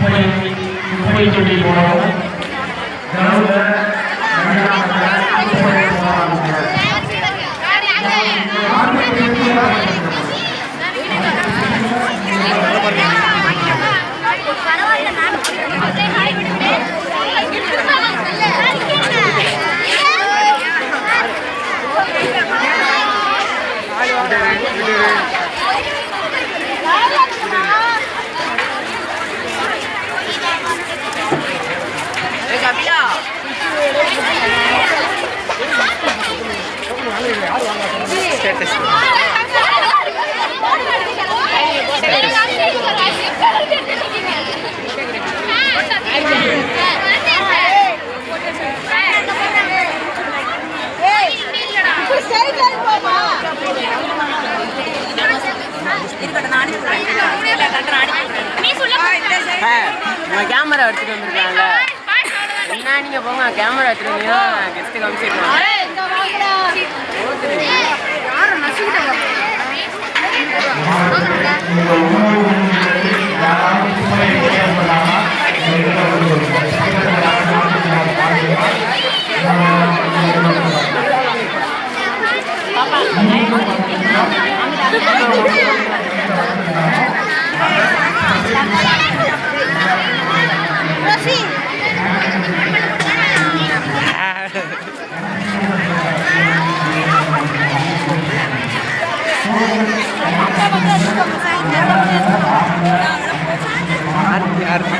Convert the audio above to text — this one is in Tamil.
குப்பை குப்பை தொட்டி போடவும் கேமரா எடுத்துட்டு வந்திருக்காங்க என்ன நீங்க போங்க கேமரா எடுத்துட்டு வந்தீங்கன்னா கெஸ்ட் காமிச்சிருக்கோம் Arti arti.